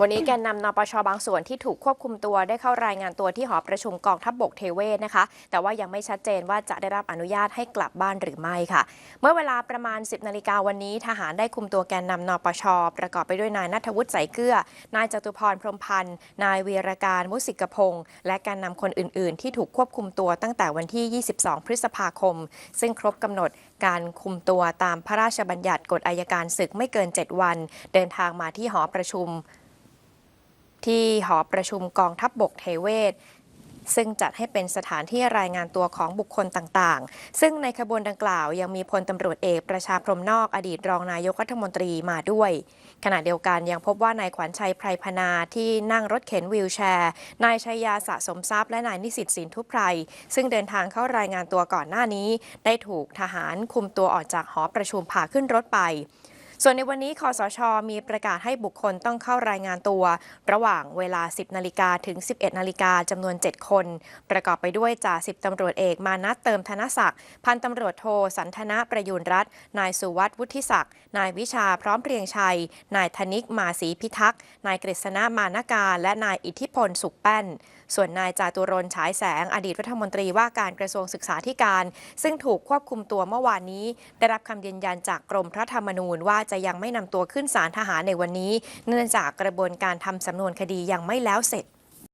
วันนี้แกนนำนปชบางส่วนที่ถูกควบคุมตัวได้เข้ารายงานตัวที่หอประชุมกองทัพบบกเทเวศนะคะ แต่ว่ายังไม่ชัดเจนว่าจะได้รับอนุญาตให้กลับบ้านหรือไม่ค่ะ เมื่อเวลาประมาณ 10นาฬิกาวันนี้ ทหารได้คุมตัวแกนนำนปช ประกอบไปด้วยนายนัทวุฒิสายเกลือนายจตุพรพรมพันธ์นายเวีรการมุสิกพงศ์และแกนนำคนอื่น ๆ ที่ถูกควบคุมตัวตั้งแต่วันที่ 22 พฤษภาคม ซึ่งครบกำหนดการคุมตัวตามพระราชบัญญัติกฎอายการศึกไม่เกิน 7 วัน เดินทางมาที่หอประชุม ที่หอประชุมกองทัพบบกเทเวศซึ่งจัดให้เป็นสถานที่รายงานตัวของบุคคลต่างๆ ซึ่งในขบวนดังกล่าวยังมีพลตำรวจเอกประชาพรมนอกอดีตรองนายกรัฐมนตรีมาด้วย ขณะเดียวกันยังพบว่านายขวัญชัยไพรพนาที่นั่งรถเข็นวีลแชร์ นายชัยยาสะสมทรัพย์และนายนิสิตสินทุพไพร ซึ่งเดินทางเข้ารายงานตัวก่อนหน้านี้ ได้ถูกทหารคุมตัวออกจากหอประชุมพาขึ้นรถไป ส่วนในวันนี้คอสช มีประกาศให้บุคคลต้องเข้ารายงานตัว ระหว่างเวลา 10 นาฬิกาถึง 11 นาฬิกาจำนวน 7 คน ประกอบไปด้วยจ่าสิบตำรวจเอกมานัทเติมธนศักดิ์พันตำรวจโทสันทนะประยูรรัตน์นายสุวัตวุฒิศักดิ์นายวิชาพร้อมเพรียงชัย นายธนิกมาศรีพิทักษ์นายกฤษณะมานาการและนายอิทธิพลสุขแป้น ส่วนนายจาตุรนฉายแสงอดีตรัฐมนตรีว่าการกระทรวงศึกษาธิการ ซึ่งถูกควบคุมตัวเมื่อวานนี้ ได้รับคำยืนยันจากกรมพระธรรมนูญว่าจะยังไม่นำตัวขึ้นศาลทหารในวันนี้ เนื่องจากกระบวนการทำสำนวนคดียังไม่แล้วเสร็จ